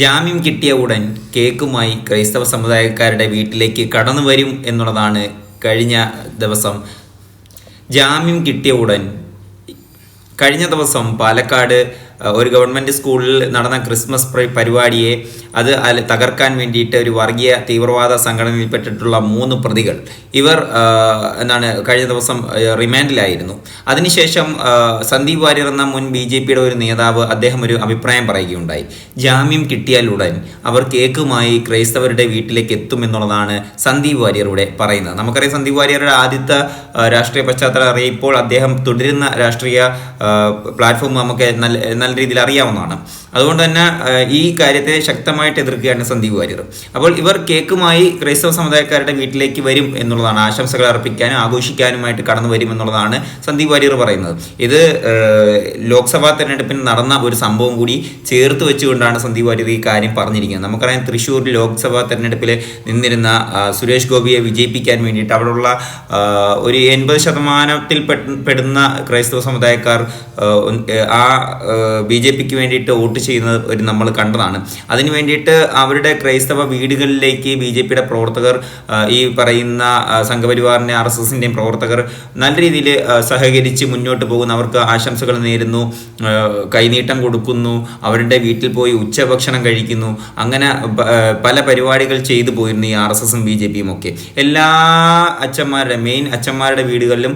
ജാമ്യം കിട്ടിയ ഉടൻ കേക്കുമായി ക്രൈസ്തവ സമുദായക്കാരുടെ വീട്ടിലേക്ക് കടന്നു വരും എന്നുള്ളതാണ് കഴിഞ്ഞ ദിവസം. ജാമ്യം കിട്ടിയ ഉടൻ കഴിഞ്ഞ ദിവസം പാലക്കാട് ഒരു ഗവൺമെന്റ് സ്കൂളിൽ നടന്ന ക്രിസ്മസ് പ്ര- പരിപാടിയെ അത് തകർക്കാൻ വേണ്ടിയിട്ട് ഒരു വർഗീയ തീവ്രവാദ സംഘടനയിൽപ്പെട്ടിട്ടുള്ള മൂന്ന് പ്രതികൾ. ഇവർ എന്താണ് കഴിഞ്ഞ ദിവസം റിമാൻഡിലായിരുന്നു. അതിനുശേഷം സന്ദീപ് വാര്യർ എന്ന മുൻ ബി ജെ പിയുടെ ഒരു നേതാവ് അദ്ദേഹം ഒരു അഭിപ്രായം പറയുകയുണ്ടായി. ജാമ്യം കിട്ടിയാൽ ഉടൻ അവർ കേക്കുമായി ക്രൈസ്തവരുടെ വീട്ടിലേക്ക് എത്തുമെന്നുള്ളതാണ് സന്ദീപ് വാര്യറുടെ പറയുന്നത്. നമുക്കറിയാം സന്ദീപ് വാര്യരുടെ ആദ്യത്തെ രാഷ്ട്രീയ പശ്ചാത്തലം അറിയാം. ഇപ്പോൾ അദ്ദേഹം തുടരുന്ന രാഷ്ട്രീയ പ്ലാറ്റ്ഫോം നമുക്ക് നല്ല നല്ല രീതിയിൽ അറിയാവുന്നതാണ്. അതുകൊണ്ട് തന്നെ ഈ കാര്യത്തെ ശക്തമായിട്ട് എതിർക്കുകയാണ് സന്ദീപ് വാര്യർ. അപ്പോൾ ഇവർ കേക്കുമായി ക്രൈസ്തവ സമുദായക്കാരുടെ വീട്ടിലേക്ക് വരും എന്നുള്ളതാണ്. ആശംസകൾ അർപ്പിക്കാനും ആഘോഷിക്കാനുമായിട്ട് കടന്നു വരും എന്നുള്ളതാണ് സന്ദീപ് വാര്യർ പറയുന്നത്. ഇത് ലോക്സഭാ തെരഞ്ഞെടുപ്പിന് നടന്ന ഒരു സംഭവം കൂടി ചേർത്ത് വെച്ചുകൊണ്ടാണ് സന്ദീപ് വാര്യർ ഈ കാര്യം പറഞ്ഞിരിക്കുന്നത്. നമുക്കറിയാം തൃശ്ശൂർ ലോക്സഭാ തെരഞ്ഞെടുപ്പിൽ നിന്നിരുന്ന സുരേഷ് ഗോപിയെ വിജയിപ്പിക്കാൻ വേണ്ടിയിട്ട് അവിടെയുള്ള ഒരു എൺപത് ശതമാനത്തിൽ പെടുന്ന ക്രൈസ്തവ സമുദായക്കാർ ആ ബി ജെ പിക്ക് വേണ്ടിയിട്ട് വോട്ട് ചെയ്യുന്ന ഒരു നമ്മൾ കണ്ടതാണ്. അതിന് വേണ്ടിയിട്ട് അവരുടെ ക്രൈസ്തവ വീടുകളിലേക്ക് ബി ജെ പിയുടെ പ്രവർത്തകർ ഈ പറയുന്ന സംഘപരിവാറിന്റെ ആർ എസ് എസിന്റെയും പ്രവർത്തകർ നല്ല രീതിയിൽ സഹകരിച്ച് മുന്നോട്ട് പോകുന്നു. അവർക്ക് ആശംസകൾ നേരുന്നു കൈനീട്ടം കൊടുക്കുന്നു അവരുടെ വീട്ടിൽ പോയി ഉച്ചഭക്ഷണം കഴിക്കുന്നു. അങ്ങനെ പല പരിപാടികൾ ചെയ്തു പോയിരുന്നു ഈ ആർ എസ് എസും ബി ജെ പിയും ഒക്കെ. എല്ലാ അച്ഛന്മാരുടെ മെയിൻ അച്ഛന്മാരുടെ വീടുകളിലും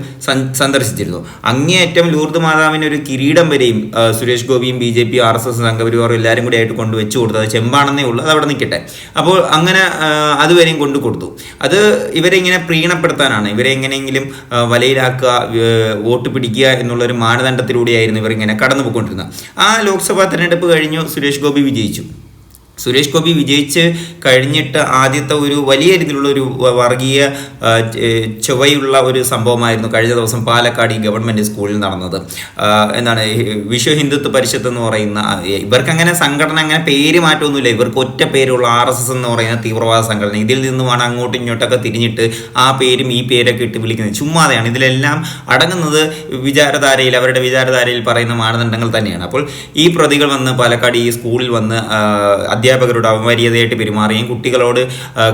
സന്ദർശിച്ചിരുന്നു. അങ്ങേയറ്റം ലൂർദ് മാതാവിന് ഒരു കിരീടം വരെയും സുരേഷ് ഗോപിയും B J P R S S സംഘപരിവാറും എല്ലാവരും കൂടി ആയിട്ട് കൊണ്ട് വെച്ചു കൊടുത്തത് ചെമ്പാണെന്നേ ഉള്ളൂ. അത് അവിടെ നിൽക്കട്ടെ അപ്പോൾ അങ്ങനെ അതുവരെയും കൊണ്ടു കൊടുത്തു. അത് ഇവരെ ഇങ്ങനെ പ്രീണപ്പെടുത്താനാണ്. ഇവരെ എങ്ങനെയെങ്കിലും വലയിലാക്കുക വോട്ട് പിടിക്കുക എന്നുള്ള ഒരു മാനദണ്ഡത്തിലൂടെയായിരുന്നു ഇവർ ഇങ്ങനെ കടന്നു പോയിക്കൊണ്ടിരുന്നത് ആ ലോക്സഭാ തെരഞ്ഞെടുപ്പ് കഴിഞ്ഞു. സുരേഷ് ഗോപി വിജയിച്ചു. സുരേഷ് ഗോപി വിജയിച്ച് കഴിഞ്ഞിട്ട് ആദ്യത്തെ ഒരു വലിയ രീതിയിലുള്ള ഒരു വർഗീയ ചൊവ്വയുള്ള ഒരു സംഭവമായിരുന്നു കഴിഞ്ഞ ദിവസം പാലക്കാട് ഈ ഗവൺമെന്റ് സ്കൂളിൽ നടന്നത്. എന്താണ് വിശ്വ ഹിന്ദുത്വ പരിഷത്ത് എന്ന് പറയുന്ന ഇവർക്ക് അങ്ങനെ സംഘടന അങ്ങനെ പേര് മാറ്റമൊന്നുമില്ല. ഇവർക്ക് ഒറ്റ പേരുള്ള ആർ എസ് എസ് എന്ന് പറയുന്ന തീവ്രവാദ സംഘടന. ഇതിൽ നിന്നുമാണ് അങ്ങോട്ടും ഇങ്ങോട്ടൊക്കെ തിരിഞ്ഞിട്ട് ആ പേരും ഈ പേരൊക്കെ ഇട്ട് വിളിക്കുന്നത്. ചുമ്മാതെയാണ്. ഇതിലെല്ലാം അടങ്ങുന്നത് വിചാരധാരയിൽ അവരുടെ വിചാരധാരയിൽ പറയുന്ന മാനദണ്ഡങ്ങൾ തന്നെയാണ്. അപ്പോൾ ഈ പ്രതികൾ വന്ന് പാലക്കാട് ഈ സ്കൂളിൽ വന്ന് ആ, അധ്യാപകരോട് അപമര്യാദയായിട്ട് പെരുമാറുകയും കുട്ടികളോട്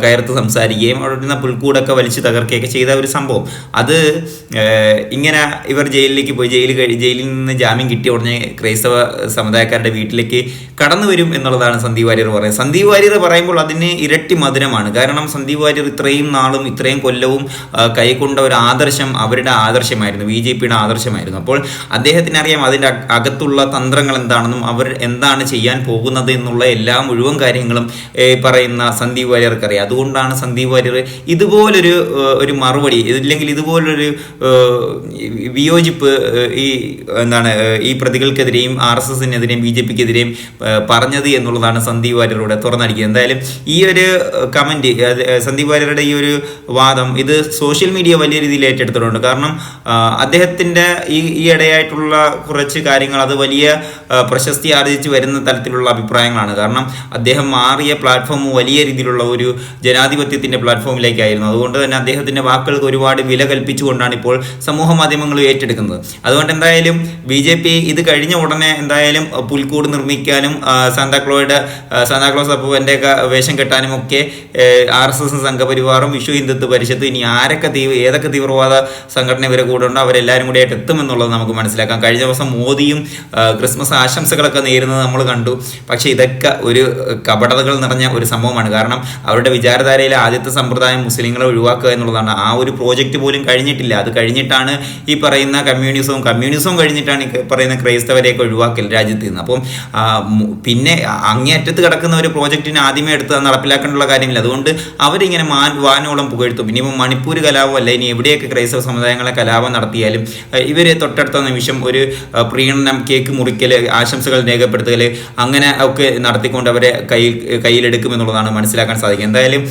കയർത്ത് സംസാരിക്കുകയും അവിടെ നിന്ന് പുൽക്കൂടൊക്കെ വലിച്ചു തകർക്കുകയൊക്കെ ചെയ്ത ഒരു സംഭവം. അത് ഇങ്ങനെ ഇവർ ജയിലിലേക്ക് പോയി ജയിൽ ജയിലിൽ നിന്ന് ജാമ്യം കിട്ടിയ ഉടനെ ക്രൈസ്തവ സമുദായക്കാരുടെ വീട്ടിലേക്ക് കടന്നു വരും എന്നുള്ളതാണ് സന്ദീപ് വാര്യർ പറയുന്നത്. സന്ദീപ് വാര്യർ പറയുമ്പോൾ അതിന് ഇരട്ടി മധുരമാണ്. കാരണം സന്ദീപ് വാര്യർ ഇത്രയും നാളും ഇത്രയും കൊല്ലവും കൈക്കൊണ്ട ഒരു ആദർശം അവരുടെ ആദർശമായിരുന്നു. ബി ജെ പിയുടെ ആദർശമായിരുന്നു. അപ്പോൾ അദ്ദേഹത്തിന് അറിയാം അതിന്റെ അകത്തുള്ള തന്ത്രങ്ങൾ എന്താണെന്നും അവർ എന്താണ് ചെയ്യാൻ പോകുന്നത് എന്നുള്ള എല്ലാ മുഴുവൻ കാര്യങ്ങളും ഏ, പറയുന്ന സന്ദീപ് വാര്യർക്ക് അറിയാം അതുകൊണ്ടാണ് സന്ദീപ് വാര്യർ ഇതുപോലൊരു ഒരു മറുപടി ഇല്ലെങ്കിൽ ഇതുപോലൊരു വിയോജിപ്പ് ഈ എന്താണ് ഈ പ്രതികൾക്കെതിരെയും ആർ എസ് എസിനെതിരെയും ബി ജെ പിക്കെതിരെയും പറഞ്ഞത് എന്നുള്ളതാണ് സന്ദീപ് വാര്യരുടെ തുറന്നടിക്കുക എന്തായാലും ഈ ഒരു കമന്റ് സന്ദീപ് വാര്യരുടെ ഈ ഒരു വാദം ഇത് സോഷ്യൽ മീഡിയ വലിയ രീതിയിൽ ഏറ്റെടുത്തിട്ടുണ്ട്. കാരണം അദ്ദേഹത്തിന്റെ ഈ ഈ ഇടയായിട്ടുള്ള കുറച്ച് കാര്യങ്ങൾ അത് വലിയ പ്രശസ്തി ആർജിച്ച് വരുന്ന തരത്തിലുള്ള അഭിപ്രായങ്ങളാണ്. കാരണം അദ്ദേഹം മാറിയ പ്ലാറ്റ്ഫോം വലിയ രീതിയിലുള്ള ഒരു ജനാധിപത്യത്തിന്റെ പ്ലാറ്റ്ഫോമിലേക്കായിരുന്നു അതുകൊണ്ട് തന്നെ അദ്ദേഹത്തിന്റെ വാക്കുകൾക്ക് ഒരുപാട് വില കൽപ്പിച്ചുകൊണ്ടാണ് ഇപ്പോൾ സമൂഹ മാധ്യമങ്ങൾ ഏറ്റെടുക്കുന്നത്. അതുകൊണ്ട് എന്തായാലും ബി ജെ പി ഇത് കഴിഞ്ഞ ഉടനെ എന്തായാലും പുൽക്കൂട് നിർമ്മിക്കാനും സാന്താക്ലോയുടെ സാന്താക്ലോസ് അപ്പൂവന്റെ ഒക്കെ വേഷം കെട്ടാനും ഒക്കെ ആർ എസ് എസ് സംഘപരിവാറും വിശ്വ ഹിന്ദുത്വ പരിഷത്ത് ഇനി ആരൊക്കെ തീവ്ര ഏതൊക്കെ തീവ്രവാദ സംഘടന ഇവരെ കൂടെ ഉണ്ടോ അവരെല്ലാവരും കൂടി ആയിട്ട് എത്തുമെന്നുള്ളത് നമുക്ക് മനസ്സിലാക്കാം. കഴിഞ്ഞ ദിവസം മോദിയും ക്രിസ്മസ് ആശംസകളൊക്കെ നേരുന്നത് നമ്മൾ കണ്ടു. പക്ഷേ ഇതൊക്കെ ഒരു കപടതകൾ നിറഞ്ഞ ഒരു സംഭവമാണ്. കാരണം അവരുടെ വിചാരധാരയിലെ ആദ്യത്തെ സമ്പ്രദായം മുസ്ലിങ്ങളെ ഒഴിവാക്കുക എന്നുള്ളതാണ്. ആ ഒരു പ്രോജക്റ്റ് പോലും കഴിഞ്ഞിട്ടില്ല. അത് കഴിഞ്ഞിട്ടാണ് ഈ പറയുന്ന കമ്മ്യൂണിസവും കമ്മ്യൂണിസവും കഴിഞ്ഞിട്ടാണ് ഈ പറയുന്ന ക്രൈസ്തവരെയൊക്കെ ഒഴിവാക്കൽ രാജ്യത്ത് നിന്ന്. അപ്പം പിന്നെ അങ്ങേയറ്റത്ത് കിടക്കുന്ന ഒരു പ്രോജക്റ്റിനെ ആദ്യമേ എടുത്ത് നടപ്പിലാക്കേണ്ടുള്ള കാര്യമില്ല. അതുകൊണ്ട് അവരിങ്ങനെ മാൻ വാനോളം പുകഴ്ത്തും. ഇനിയിപ്പോൾ മണിപ്പൂർ കലാപം അല്ല ഇനി എവിടെയൊക്കെ ക്രൈസ്തവ സമുദായങ്ങളെ കലാപം നടത്തിയാലും ഇവർ തൊട്ടടുത്ത നിമിഷം ഒരു പ്രീണനം കേക്ക് മുറിക്കൽ ആശംസകൾ രേഖപ്പെടുത്തൽ അങ്ങനെ ഒക്കെ നടത്തിക്കൊണ്ട് അവരെ കയ്യിൽ കയ്യിലെടുക്കുമെന്നുള്ളതാണ് മനസ്സിലാക്കാൻ സാധിക്കുക. എന്തായാലും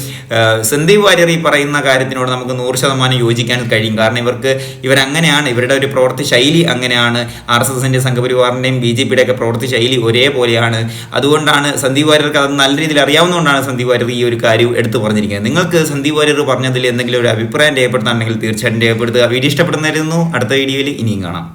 സന്ദീപ് വാര്യർ ഈ പറയുന്ന കാര്യത്തിനോട് നമുക്ക് നൂറ് ശതമാനം യോജിക്കാൻ കഴിയും. കാരണം ഇവർക്ക് ഇവരങ്ങനെയാണ് ഇവരുടെ ഒരു പ്രവൃത്തി ശൈലി അങ്ങനെയാണ്. ആർ എസ് എസിന്റെ സംഘപരിവാറിന്റെയും ബി ജെ പിയുടെയൊക്കെ പ്രവൃത്തി ശൈലി ഒരേപോലെയാണ്. അതുകൊണ്ടാണ് സന്ദീപ് വാര്യർക്ക് അത് നല്ല രീതിയിൽ അറിയാവുന്നതുകൊണ്ടാണ് സന്ദീപ് വാര്യർ ഈ ഒരു കാര്യം എടുത്തു പറഞ്ഞിരിക്കുന്നത്. നിങ്ങൾക്ക് സന്ദീപ് വാര്യർ പറഞ്ഞതിൽ എന്തെങ്കിലും ഒരു അഭിപ്രായം രേഖപ്പെടുത്താണെങ്കിൽ തീർച്ചയായിട്ടും രേഖപ്പെടുത്തുക. വീഡിയോ ഇഷ്ടപ്പെടുന്നതായിരുന്നു അടുത്ത വീഡിയോയിൽ ഇനിയും കാണാം.